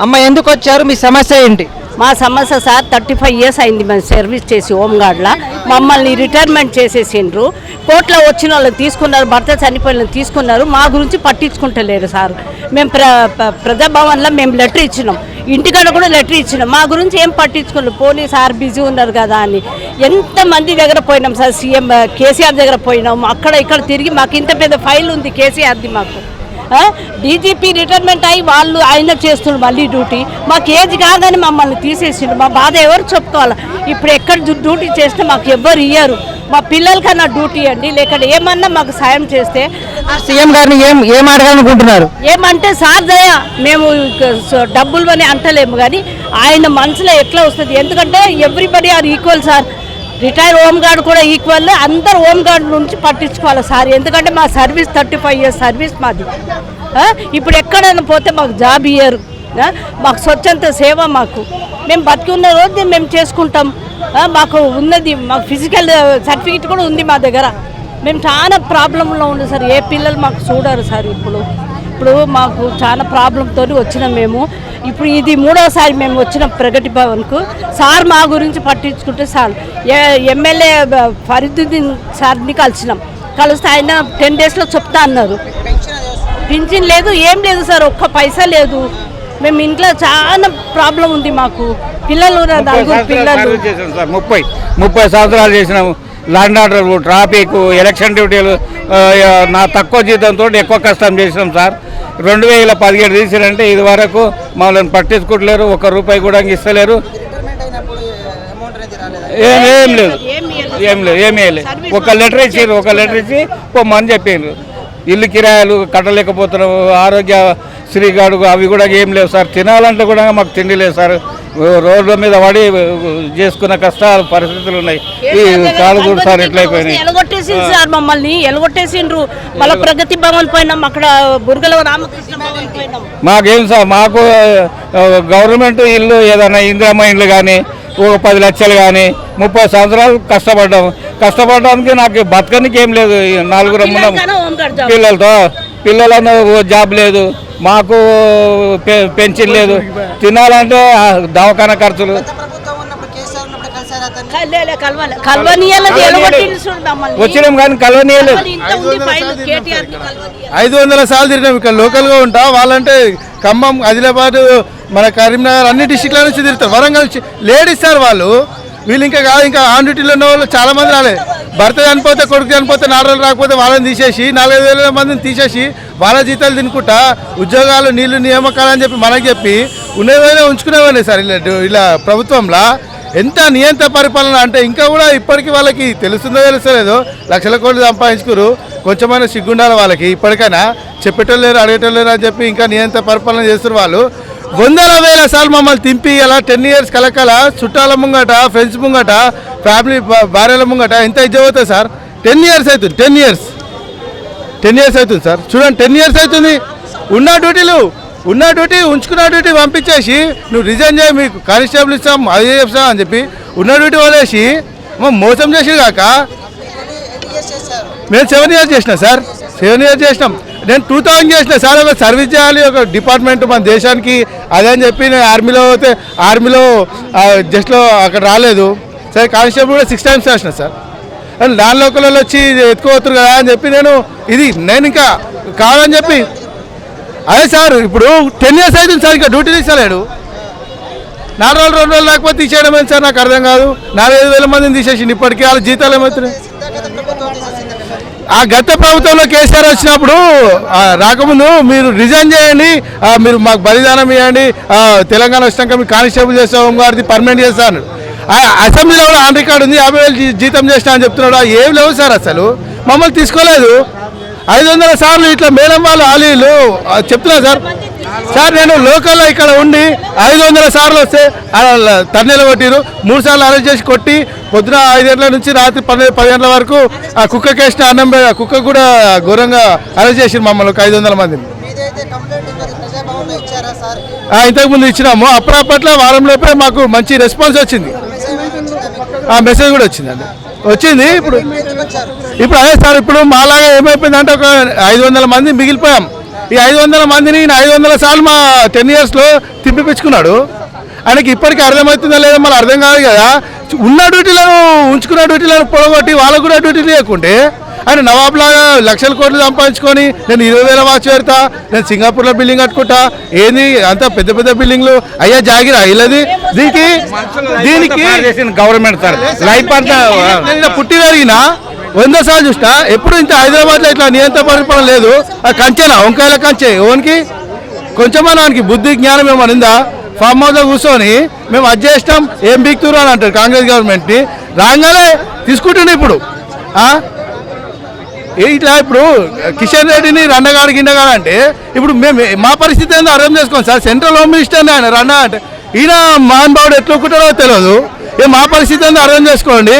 అమ్మ ఎందుకు వచ్చారు? మీ సమస్య ఏంటి? మా సమస్య సార్ థర్టీ ఫైవ్ ఇయర్స్ అయింది మేము సర్వీస్ చేసి హోంగార్డ్లో. మమ్మల్ని రిటైర్మెంట్ చేసేసిండ్రు. కోర్టులో వచ్చిన వాళ్ళని తీసుకున్నారు భర్త చనిపోయిన వాళ్ళని తీసుకున్నారు. మా గురించి పట్టించుకుంటలేరు సార్. మేము ప్ర ప్ర- ప్రజాభవన్లో మేము లెటర్ ఇచ్చినాం. ఇంటికాడ కూడా లెటర్ ఇచ్చినాం. మా గురించి ఏం పట్టించుకోలేదు. పోనీ సార్ బిజీ ఉన్నారు కదా అని. ఎంతమంది దగ్గర పోయినాం సార్? సీఎం కేసీఆర్ దగ్గర పోయినాం. అక్కడ ఇక్కడ తిరిగి మాకు ఇంత పెద్ద ఫైల్ ఉంది కేసీఆర్ది మాకు. డీజీపీ రిటైర్మెంట్ అయ్యి వాళ్ళు ఆయన చేస్తుండ్రు మళ్ళీ డ్యూటీ. మాకు ఏజ్ కాగానే మమ్మల్ని తీసేసిండు. మా బాధ ఎవరు చెప్పుకోవాలి? ఇప్పుడు ఎక్కడ డ్యూ- డ్యూటీ చేస్తే మాకు ఎవ్వరు ఇయ్యరు. మా పిల్లలకన్నా డ్యూటీ అండి. లేక ఏమన్నా మాకు సాయం చేస్తే సీఎం గారిని ఏం ఏం అడగాలనుకుంటున్నారు? ఏమంటే సార్ దయ మేము డబ్బులు అని అంటలేము కానీ ఆయన మనసులో ఎట్లా వస్తుంది? ఎందుకంటే everybody are equal sir retire home guard కూడా ఈక్వల్ అందరు హోమ్ గార్డ్ నుంచి పట్టించుకోవాలి సార్. ఎందుకంటే మా service thirty five years service మాది. ఇప్పుడు ఎక్కడైనా పోతే మాకు జాబ్ ఇయ్యరు. మాకు స్వచ్ఛంత సేవ మాకు. మేము బతికున్న రోజు మేము చేసుకుంటాం. మాకు ఉన్నది మాకు ఫిజికల్ సర్టిఫికేట్ కూడా ఉంది మా దగ్గర. మేము చాలా ప్రాబ్లంలో ఉంది సార్. ఏ పిల్లలు మాకు చూడరు సార్ ఇప్పుడు. ఇప్పుడు మాకు చాలా ప్రాబ్లంతో వచ్చినాం మేము. ఇప్పుడు ఇది మూడోసారి మేము వచ్చిన ప్రగతి భవన్కు. సార్ మా గురించి పట్టించుకుంటే సార్ ఎమ్మెల్యే ఫరీదుద్దీన్ సార్ని కలిసినాం. కలిస్తే ఆయన టెన్ డేస్లో చెప్తా అన్నారు. పింఛన్ లేదు ఏం లేదు సార్ ఒక్క పైసా లేదు. మేము ఇంట్లో చాలా ప్రాబ్లం ఉంది మాకు. పిల్లలు ఉన్నారు, నలుగురు పిల్లలు. ముప్పై ముప్పై సంవత్సరాలు చేసినాము. ల్యాండ్ ఆర్డర్ ట్రాఫిక్ ఎలక్షన్ డ్యూటీలు నా తక్కువ జీతంతో ఎక్కువ కష్టం చేసినాం సార్. రెండు వేల పదిహేడు తీసిరంటే ఇది వరకు మమ్మల్ని పట్టించుకోవట్లేరు ఒక రూపాయి కూడా ఇస్తలేరు. ఏం లేదు ఏం లేదు ఏమి లేదు. ఒక లెటర్ ఇచ్చారు ఒక లెటర్ ఇచ్చి పొమ్మని చెప్పిండ్రు. ఇల్లు కిరాయాలు కట్టలేకపోతున్నాం ఆరోగ్య శ్రీగాడు అవి కూడా ఏం లేవు సార్. తినాలంటే కూడా మాకు తిండి లేదు సార్. రోడ్ల మీద పడి చేసుకున్న కష్టాలు పరిస్థితులు ఉన్నాయి. ఈ కాలు కూడా సార్ ఎట్లయిపోయినాయి ఎలగొట్టేసిండ్రు సార్ మమ్మల్ని ఎలగొట్టేసిండ్రు. మళ్ళీ ప్రగతి భవన్ పోయినాం అక్కడ బుర్గల రామకృష్ణ భవన్ పోయినాం మాకేం సార్ మాకు గవర్నమెంట్ ఇల్లు ఏదైనా ఇందిరమ్మ ఇల్లు కానీ ఒక పది లక్షలు కానీ ముప్పై సంవత్సరాలు కష్టపడ్డాం. కష్టపడడానికి నాకు బతకనికి ఏం లేదు నలుగురు. పిల్లలతో పిల్లలను జాబ్ లేదు మాకు పె- పెన్షన్ లేదు. తినాలంటే ఆ, దవాఖానా ఖర్చులు. వచ్చినాం కానీ కలవనీయలేదు మళ్ళీ ఇంత ఉంది ఫైల్ కేటీఆర్కి కలవనీయాలి. ఐదు వందల సార్లు తిరిగినాం. ఇక్కడ లోకల్గా ఉంటా. వాళ్ళంటే ఖమ్మం ఆదిలాబాద్ మన కరీంనగర్ అన్ని డిస్టిక్ల నుంచి తిరుగుతారు. వరంగల్ నుంచి. లేడీస్ సార్ వాళ్ళు వీళ్ళు ఇంకా కాదు ఇంకా ఆన్ డ్యూటీలో ఉన్న వాళ్ళు చాలామంది రాలేదు భర్త చనిపోతే కొడుకు చనిపోతే నాలుగు రోజులు రాకపోతే వాళ్ళని తీసేసి నాలుగైదు వేల మందిని తీసేసి వాళ్ళ జీతాలు తినుకుంటా ఉద్యోగాలు నీళ్ళు నియామకాలు అని చెప్పి మనకు చెప్పి ఉన్నవైనా ఉంచుకునేవాడిని సార్ ఇలా ఇలా ప్రభుత్వంలో. ఎంత నియంత పరిపాలన అంటే ఇంకా కూడా ఇప్పటికీ వాళ్ళకి తెలుస్తుందో తెలుస్తలేదో లక్షల కోట్లు సంపాదించుకురు. కొంచెమైనా సిగ్గుండాలి వాళ్ళకి ఇప్పటికైనా. చెప్పేటోళ్ళు లేరు అడిగేటోళ్ళు లేరు అని చెప్పి ఇంకా నియంత్ర పరిపాలన చేస్తున్నారు వాళ్ళు. వందల వేల సార్లు మమ్మల్ని తింపి అలా టెన్ ఇయర్స్ కలకల చుట్టాల ముంగట ఫ్రెండ్స్ ముంగట ఫ్యామిలీ భార్యల ముంగట ఎంత ఇజ్జ అవుతుంది సార్? టెన్ ఇయర్స్ అవుతుంది టెన్ ఇయర్స్ టెన్ ఇయర్స్ అవుతుంది సార్. చూడండి టెన్ ఇయర్స్ అవుతుంది. ఉన్న డ్యూటీలు ఉన్న డ్యూటీ ఉంచుకున్న డ్యూటీ పంపించేసి నువ్వు రిజైన్ చేయి మీకు కానిస్టేబుల్ ఇస్తాం అది చేస్తాం అని చెప్పి ఉన్న డ్యూటీ వదిలేసి మా మోసం చేసి కాక మేము సెవెన్ ఇయర్స్ చేసిన సార్. సెవెన్ ఇయర్స్ చేసినాం. నేను టూ థౌజండ్ చేసిన సార్ ఒక సర్వీస్ చేయాలి ఒక డిపార్ట్మెంట్ మన దేశానికి. అదే అని చెప్పి నేను ఆర్మీలో అయితే ఆర్మీలో జస్ట్లో అక్కడ రాలేదు. సరే కానిస్టేబుల్ కూడా సిక్స్ టైమ్స్ చేసిన సార్. అండ్ నాన్ లోకల్ వచ్చి ఎత్తుకోవచ్చు కదా అని చెప్పి నేను ఇది నేను ఇంకా కావాలని చెప్పి. అదే సార్ ఇప్పుడు టెన్ ఇయర్స్ అవుతుంది సార్ ఇంకా డ్యూటీ తీసలేడు. నాలుగు రోజులు రెండు రోజులు లేకపోతే తీసేయడం ఏంటి సార్ నాకు అర్థం కాదు. నాలుగైదు వేల మందిని తీసేసిండు ఇప్పటికీ వాళ్ళ జీతాలు ఏమవుతున్నాయి? ఆ గత ప్రభుత్వంలో కేసీఆర్ వచ్చినప్పుడు రాకముందు మీరు రిజైన్ చేయండి మీరు మాకు బలిదానం ఇవ్వండి తెలంగాణ వచ్చినాక మీరు కానిస్టేబుల్ చేస్తాం గారిది పర్మనెంట్ చేస్తాను. అసెంబ్లీలో కూడా ఆన్ రికార్డు ఉంది యాభై వేలు జీతం చేసినా అని చెప్తున్నాడు. ఏం లేవు సార్ అసలు. మమ్మల్ని తీసుకోలేదు. ఐదు వందల సార్లు ఇట్లా మేడం వాళ్ళు ఆలీలు చెప్తున్నారు చెప్తున్నా సార్. సార్ నేను లోకల్లో ఇక్కడ ఉండి ఐదు వందల సార్లు వస్తే తన్నెలు కొట్టిరు. మూడు సార్లు అరెస్ట్ చేసి కొట్టి పొద్దున ఐదు గంటల నుంచి రాత్రి పన్నెండు పది గంటల వరకు ఆ కుక్క కేసిన అన్నం కుక్క కూడా ఘోరంగా అరెస్ట్ చేసిరు మమ్మల్ని ఒక ఐదు వందల మందిని. ఇంతకుముందు ఇచ్చినాము. అప్పుడప్పట్లో వారంలోపే మాకు మంచి రెస్పాన్స్ వచ్చింది. ఆ మెసేజ్ కూడా వచ్చిందండి. వచ్చింది ఇప్పుడు. ఇప్పుడు అదే సార్ ఇప్పుడు మాలాగా ఏమైపోయిందంటే ఒక ఐదు వందల మంది మిగిలిపోయాం. ఈ ఐదు వందల మందిని ఐదు వందల సార్లు మా టెన్ ఇయర్స్లో తిప్పిపించుకున్నాడు. ఆయనకి ఇప్పటికీ అర్థమవుతుందో లేదో మళ్ళీ అర్థం కాదు కదా. ఉన్న డ్యూటీలను ఉంచుకున్న డ్యూటీలను పొడగొట్టి వాళ్ళకు కూడా డ్యూటీ లేకుంటే ఆయన నవాబ్ లాగా లక్షల కోట్లు సంపాదించుకొని నేను ఇరవై వేల వాచ్ పెడతా నేను సింగపూర్లో బిల్డింగ్ కట్టుకుంటా ఏంది అంత పెద్ద పెద్ద బిల్డింగ్లు అయ్యా జాగిర అయ్యలేదు దీనికి దీనికి గవర్నమెంట్ సార్. లైఫ్ అంతా పుట్టి పెరిగిన వంద సార్లు చూసినా ఎప్పుడు ఇంత హైదరాబాద్లో ఇట్లా నియంత్రణ పరిపాలన లేదు. ఆ కంచెనా వంకాయల కంచె ఓనికి కొంచెమన్నా నానికి బుద్ధి జ్ఞానం ఏమైనా ఉందా? ఫామ్ హౌస్లో కూర్చొని మేము అది చేసినాం ఏం బిక్తురు అని అంటారు కాంగ్రెస్ గవర్నమెంట్ని. రాగానే తీసుకుంటుండే ఇప్పుడు. ఇట్లా ఇప్పుడు కిషన్ రెడ్డిని రండగాడు గిండగాడు అంటే ఇప్పుడు మేము మా పరిస్థితి ఏందో అర్థం చేసుకోండి సార్. సెంట్రల్ హోమ్ మినిస్టర్ని ఆయన రండ అంటే ఈయన మహానుభావుడు ఎట్లా ఒప్పుకుంటాడో తెలియదు. ఏ మా పరిస్థితి ఏందో అర్థం చేసుకోండి.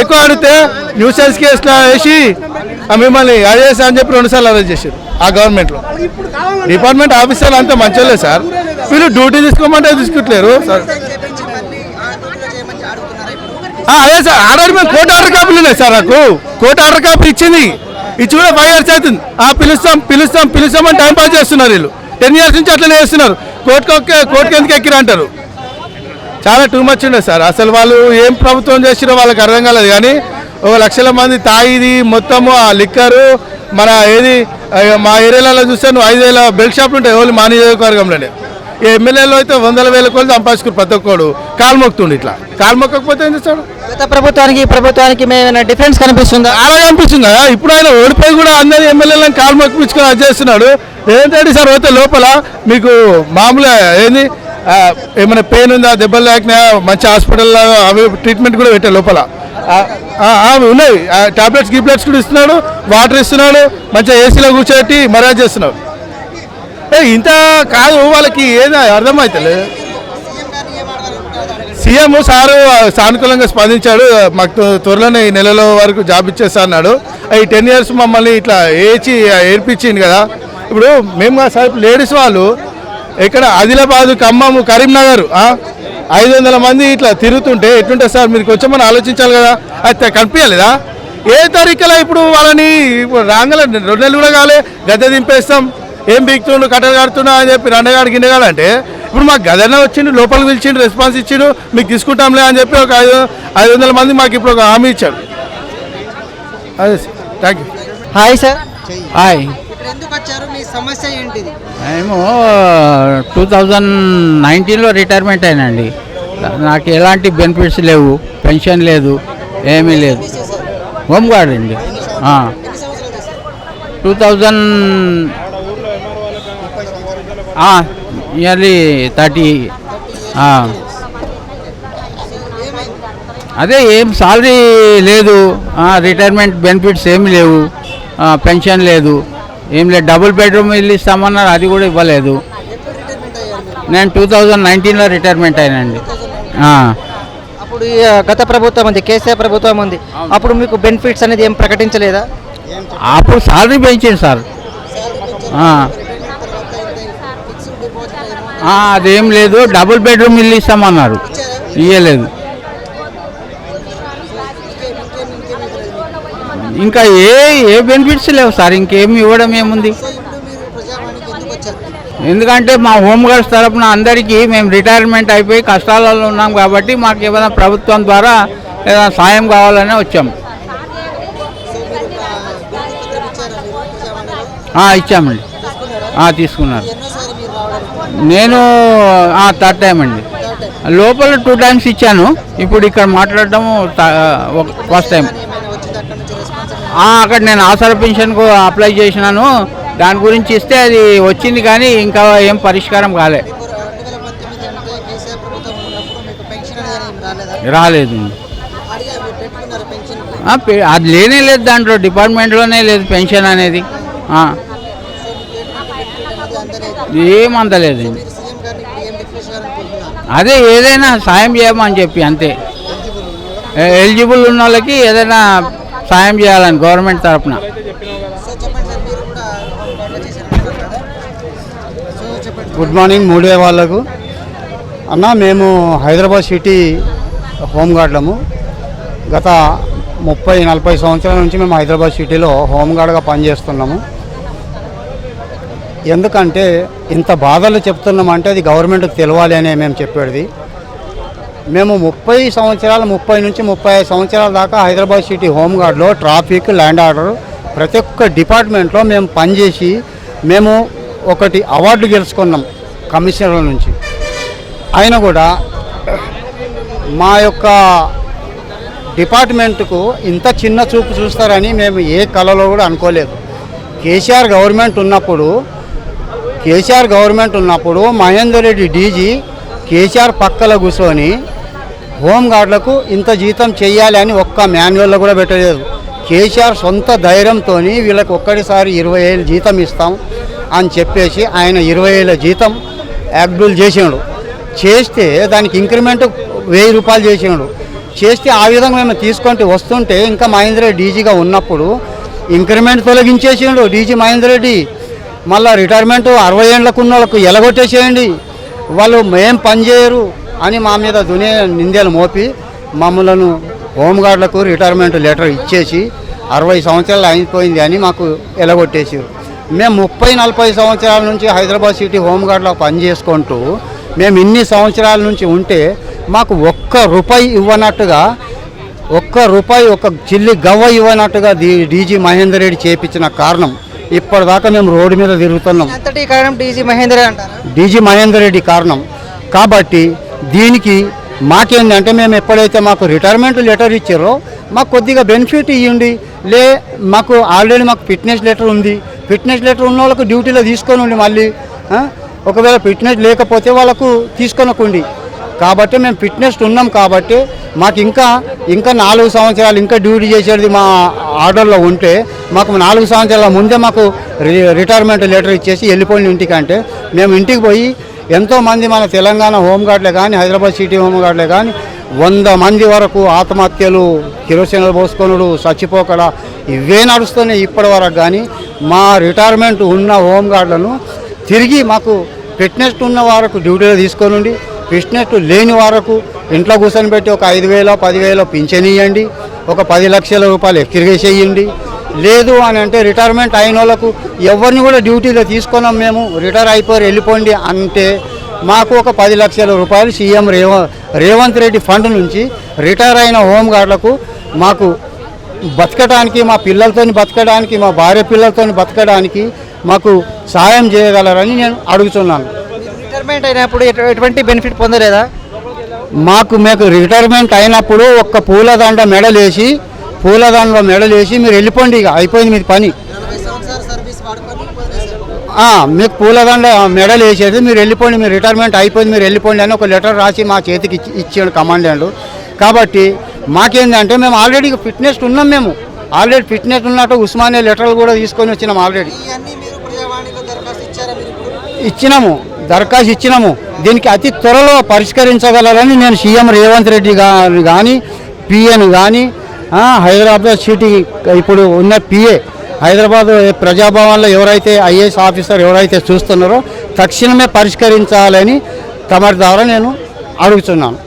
ఎక్కువ అడిగితే న్యూసెన్స్ కేసులో వేసి మిమ్మల్ని అడిగేసా అని చెప్పి రెండుసార్లు అరెస్ట్ చేశారు ఆ గవర్నమెంట్లో డిపార్ట్మెంట్ ఆఫీసర్లు అంతా మంచిగా సార్. వీళ్ళు డ్యూటీ తీసుకోమంటే తీసుకుంటలేరు. సార్ అదే సార్ ఆర్డర్ మేము కోర్టు ఆర్డర్ కాపీలు ఉన్నాయి సార్ నాకు. కోర్టు ఆర్డర్ కాపీ ఇచ్చింది. ఇచ్చి కూడా ఫైవ్ ఇయర్స్ అవుతుంది. ఆ పిలుస్తాం పిలుస్తాం పిలుస్తామని టైం పాస్ చేస్తున్నారు వీళ్ళు. టెన్ ఇయర్స్ నుంచి అట్లనే చేస్తున్నారు. కోర్టుకి కోర్టుకి ఎందుకు ఎక్కిరంటారు? చాలా టూ మచ్ ఉండే సార్. అసలు వాళ్ళు ఏం ప్రభుత్వం చేసిరో వాళ్ళకి అర్థం కాలేదు. కానీ ఒక లక్షల మంది తాగిది మొత్తము ఆ లిక్కరు మన ఏది మా ఏరియాలలో చూస్తే నువ్వు ఐదు వేల బెల్ట్ షాపులు ఉంటాయి. ఓన్లీ మా నియోజకవర్గంలోనే. ఈ ఎమ్మెల్యేలో అయితే వందల వేల కోళ్ళు సంపాదించుకుని ప్రతి ఒక్కడు. కాలు మొక్కుతుండు ఇట్లా. కాలు మొక్కకపోతే ఏం చేస్తాడు గత ప్రభుత్వానికి ప్రభుత్వానికి డిఫరెన్స్ కనిపిస్తుందా? అలాగే అనిపిస్తుంది కదా ఇప్పుడు ఆయన ఓడిపోయి కూడా అందరి ఎమ్మెల్యేలను కాలు మొక్కిపించుకొని అది చేస్తున్నాడు. ఏంటంటే సార్ పోతే లోపల మీకు మామూలుగా ఏంది? ఏమైనా పెయిన్ ఉందా దెబ్బలు లేకనా మంచి హాస్పిటల్లో అవి ట్రీట్మెంట్ కూడా పెట్టే లోపల. ఆ, అవి ఉన్నాయి. టాబ్లెట్స్ గీప్లెట్స్ కూడా ఇస్తున్నాడు వాటర్ ఇస్తున్నాడు మంచిగా ఏసీలో కూర్చోబెట్టి మర్యాద చేస్తున్నాడు. ఏ ఇంత కాదు వాళ్ళకి ఏదో అర్థమవుతలేదు సీఎం సీఎం సారు సానుకూలంగా స్పందించాడు. మాకు త్వరలోనే ఈ నెలలో వరకు జాబ్ ఇచ్చేస్తా అన్నాడు. ఈ టెన్ ఇయర్స్ మమ్మల్ని ఇట్లా ఏచి ఏర్పించింది కదా. ఇప్పుడు మేము సార్ లేడీస్ వాళ్ళు ఇక్కడ ఆదిలాబాద్ ఖమ్మం కరీంనగర్ ఆ? ఐదు వందల మంది ఇట్లా తిరుగుతుంటే ఎట్లుంటుంది సార్? మీరు కొంచెం మనం ఆలోచించాలి కదా. అది కనిపించలేదా? ఏ తారీఖులో ఇప్పుడు వాళ్ళని ఇప్పుడు రాగల రెండు నెలలు కూడా కాలే గద్దె దింపేస్తాం ఏం బీక్తుండు కట్టలు కడుతున్నా అని చెప్పి రండగాడు గిన్నెగాడు అంటే ఇప్పుడు మాకు గదన్న వచ్చిండు లోపలికి పిలిచిండు రెస్పాన్స్ ఇచ్చిండు మీకు తీసుకుంటాంలే అని చెప్పి ఒక ఐదు ఐదు వందల మంది మాకు ఇప్పుడు ఒక హామీ ఇచ్చాడు అదే thank you hi sir. Hi. ఇక్కడ ఎందుకు వచ్చారు? మీ సమస్య ఏంటిది? మేము టూ థౌజండ్ నైన్టీన్లో రిటైర్మెంట్ అయినండి. నాకు ఎలాంటి బెనిఫిట్స్ లేవు పెన్షన్ లేదు ఏమీ లేదు. హోమ్ గార్డ్ అండి. టూ థౌజండ్ ఇయర్లీ థర్టీ అదే ఏం సాలరీ లేదు రిటైర్మెంట్ బెనిఫిట్స్ ఏమి లేవు పెన్షన్ లేదు. ఏం లేదు డబుల్ బెడ్రూమ్ ఇల్లు ఇస్తామన్నారు అది కూడా ఇవ్వలేదు. నేను టూ థౌజండ్ నైన్టీన్లో రిటైర్మెంట్ అయినండి. అప్పుడు గత ప్రభుత్వం ఉంది కేసీఆర్ ప్రభుత్వం ఉంది. అప్పుడు మీకు బెనిఫిట్స్ అనేది ఏం ప్రకటించలేదా? అప్పుడు సాలరీ పెంచింది సార్. అదేం లేదు డబుల్ బెడ్రూమ్ ఇల్లు ఇస్తామన్నారు. ఇయ్యలేదు ఇంకేం ఇంకేం ఇంకేం ఇవ్వలేదు మీకు. ఇంకా ఏ ఏ బెనిఫిట్స్ లేవు సార్ ఇంకేమి ఇవ్వడం ఏముంది? ఎందుకంటే మా హోంగార్డ్స్ తరఫున తరపున అందరికీ మేము రిటైర్మెంట్ అయిపోయి కష్టాలలో ఉన్నాం కాబట్టి మాకు ఏమైనా ప్రభుత్వం ద్వారా ఏదైనా సాయం కావాలనే వచ్చాం. ఇచ్చామండి. తీసుకున్నారు. నేను థర్డ్ టైం అండి. లోపల టూ టైమ్స్ ఇచ్చాను. ఇప్పుడు ఇక్కడ మాట్లాడడం ఫస్ట్ టైం కానీ ఏమైనా వచ్చింది అక్కడ నుంచి రెస్పాన్స్ ఆ, అక్కడ నేను ఆసరా పెన్షన్కు అప్లై చేసినాను. దాని గురించి ఇస్తే అది వచ్చింది కానీ ఇంకా ఏం పరిష్కారం కాలే. రాలేదు. అది లేనే లేదు దాంట్లో డిపార్ట్మెంట్లోనే లేదు పెన్షన్ అనేది. ఆ, అందలేదు అదే ఏదైనా సాయం చేయమని చెప్పి అంతే. ఎలిజిబుల్ ఉన్న వాళ్ళకి ఏదైనా సాయం చేయాలని గవర్నమెంట్ చెప్పండి గుడ్ మార్నింగ్ మూడే వాళ్ళకు అన్న మేము హైదరాబాద్ సిటీ హోంగార్డ్లము. గత ముప్పై నలభై సంవత్సరాల నుంచి మేము హైదరాబాద్ సిటీలో హోంగార్డ్గా పనిచేస్తున్నాము. ఎందుకంటే ఇంత బాధలు చెప్తున్నామంటే అది గవర్నమెంట్కి తెలవాలి అనే మేము చెప్పేది. మేము ముప్పై సంవత్సరాలు ముప్పై నుంచి ముప్పై సంవత్సరాల దాకా హైదరాబాద్ సిటీ హోంగార్డ్లో ట్రాఫిక్ ల్యాండ్ ఆర్డర్ ప్రతి ఒక్క డిపార్ట్మెంట్లో మేము పనిచేసి మేము ఒకటి అవార్డు గెలుచుకున్నాం కమిషనర్ల నుంచి. అయినా కూడా మా యొక్క డిపార్ట్మెంట్కు ఇంత చిన్న చూపు చూస్తారని మేము ఏ కళలో కూడా అనుకోలేదు. కేసీఆర్ గవర్నమెంట్ ఉన్నప్పుడు కేసీఆర్ గవర్నమెంట్ ఉన్నప్పుడు మహేందర్ రెడ్డి డీజీ కేసీఆర్ పక్కల కూర్చొని హోంగార్డులకు ఇంత జీతం చెయ్యాలి అని ఒక్క మాన్యువల్లో కూడా పెట్టలేదు. కేసీఆర్ సొంత ధైర్యంతో వీళ్ళకి ఒక్కడిసారి ఇరవై ఏళ్ళు జీతం ఇస్తాం అని చెప్పేసి ఆయన ఇరవై ఏళ్ళ జీతం యాక్డుల్ చేసాడు. చేస్తే దానికి ఇంక్రిమెంట్ వెయ్యి రూపాయలు చేసిండు. చేస్తే ఆ విధంగా మేము తీసుకుంటే వస్తుంటే ఇంకా మహేందర్ రెడ్డి డీజీగా ఉన్నప్పుడు ఇంక్రిమెంట్ తొలగించేసిండు డీజీ మహేందర్ రెడ్డి మళ్ళీ రిటైర్మెంట్ అరవై ఏళ్ళకు ఉన్న వాళ్ళకు ఎలగొట్టేసేయండి. వాళ్ళు మేం పని చేయరు. అని మా మీద దునే నిందలు మోపి మమ్మలను హోంగార్డులకు రిటైర్మెంట్ లెటర్ ఇచ్చేసి అరవై సంవత్సరాలు అయిపోయింది అని మాకు ఎలగొట్టేసారు మేము ముప్పై నలభై సంవత్సరాల నుంచి హైదరాబాద్ సిటీ హోంగార్డులో పని చేసుకుంటూ మేము ఇన్ని సంవత్సరాల నుంచి ఉంటే మాకు ఒక్క రూపాయి ఇవ్వనట్టుగా ఒక్క రూపాయి ఒక చిల్లి గవ్వ ఇవ్వనట్టుగా డీజీ మహేందర్ రెడ్డి చేపించిన కారణం ఇప్పటిదాకా మేము రోడ్డు మీద తిరుగుతున్నాం. అంతటి కారణం డీజీ మహేందర్ అంటారా? డీజీ మహేందర్ రెడ్డి కారణం. కాబట్టి దీనికి మాకేందంటే మేము ఎప్పుడైతే మాకు రిటైర్మెంట్ లెటర్ ఇచ్చారో మాకు కొద్దిగా బెనిఫిట్ ఇవ్వండి లే మాకు ఆల్రెడీ మాకు ఫిట్నెస్ లెటర్ ఉంది. ఫిట్నెస్ లెటర్ ఉన్న వాళ్ళకు డ్యూటీలో తీసుకొని ఉండి మళ్ళీ ఒకవేళ ఫిట్నెస్ లేకపోతే వాళ్ళకు తీసుకోనకుండి. కాబట్టి మేము ఫిట్నెస్ ఉన్నాం కాబట్టి మాకు ఇంకా ఇంకా నాలుగు సంవత్సరాలు ఇంకా డ్యూటీ చేసేది మా ఆర్డర్లో ఉంటే మాకు నాలుగు సంవత్సరాల ముందే మాకు రి- రిటైర్మెంట్ లెటర్ ఇచ్చేసి వెళ్ళిపోయిన ఇంటికంటే మేము ఇంటికి పోయి ఎంతోమంది మన తెలంగాణ హోంగార్డ్లే కానీ హైదరాబాద్ సిటీ హోంగార్డ్లే కానీ వంద మంది వరకు ఆత్మహత్యలు కిరోసిన్లు పోసుకొనుడు చచ్చిపోకడ ఇవే నడుస్తున్నాయి ఇప్పటి వరకు కానీ. మా రిటైర్మెంట్ ఉన్న హోంగార్డులను తిరిగి మాకు ఫిట్నెస్ ఉన్న వరకు డ్యూటీలో తీసుకొనిండి ఫిట్నెస్ లేని వరకు ఇంట్లో కూర్చొని పెట్టి ఒక ఐదు వేల పదివేలో పింఛన్ ఇవ్వండి ఒక పది లక్షల రూపాయలు ఎక్కిరిగేసేయండి లేదు అని అంటే రిటైర్మెంట్ అయిన వాళ్ళకు ఎవరిని కూడా డ్యూటీలో తీసుకున్నాం మేము రిటైర్ అయిపోయి వెళ్ళిపోండి అంటే మాకు ఒక పది లక్షల రూపాయలు సీఎం రేవ రేవంత్ రెడ్డి ఫండ్ నుంచి రిటైర్ అయిన హోంగార్డులకు మాకు బతకడానికి మా పిల్లలతోని బతకడానికి మా భార్య పిల్లలతోని బతకడానికి మాకు సాయం చేయగలరని నేను అడుగుతున్నాను. రిటైర్మెంట్ అయినప్పుడు ఎటు- ఎటువంటి బెనిఫిట్ పొందలేదా? మాకు మీకు రిటైర్మెంట్ అయినప్పుడు ఒక్క పూలదండ మెడలేసి పూలదండలో మెడలేసి మీరు వెళ్ళిపోండి ఇక అయిపోయింది మీది పని. మీకు పూలదండ మెడల్ వేసేది మీరు వెళ్ళిపోండి మీరు రిటైర్మెంట్ అయిపోయింది మీరు వెళ్ళిపోండి అని ఒక లెటర్ రాసి మా చేతికి ఇచ్చి ఇచ్చాడు కమాండెంట్ కాబట్టి మాకేందంటే మేము ఆల్రెడీ ఫిట్నెస్ ఉన్నాం మేము. ఆల్రెడీ ఫిట్నెస్ ఉన్నట్టు ఉస్మానియా లెటర్లు కూడా తీసుకొని వచ్చినాం ఆల్రెడీ. ఇచ్చినాము దరఖాస్తు ఇచ్చినాము. దీనికి అతి త్వరలో పరిష్కరించగలరని నేను సీఎం రేవంత్ రెడ్డి గారు కానీ పిఎన్ కానీ హైదరాబాద్ సిటీ ఇప్పుడు ఉన్న పిఏ హైదరాబాద్ ప్రజాభవన్లో ఎవరైతే ఐఏఎస్ ఆఫీసర్ ఎవరైతే చూస్తున్నారో తక్షణమే పరిష్కరించాలని తమరి ద్వారా నేను అడుగుతున్నాను.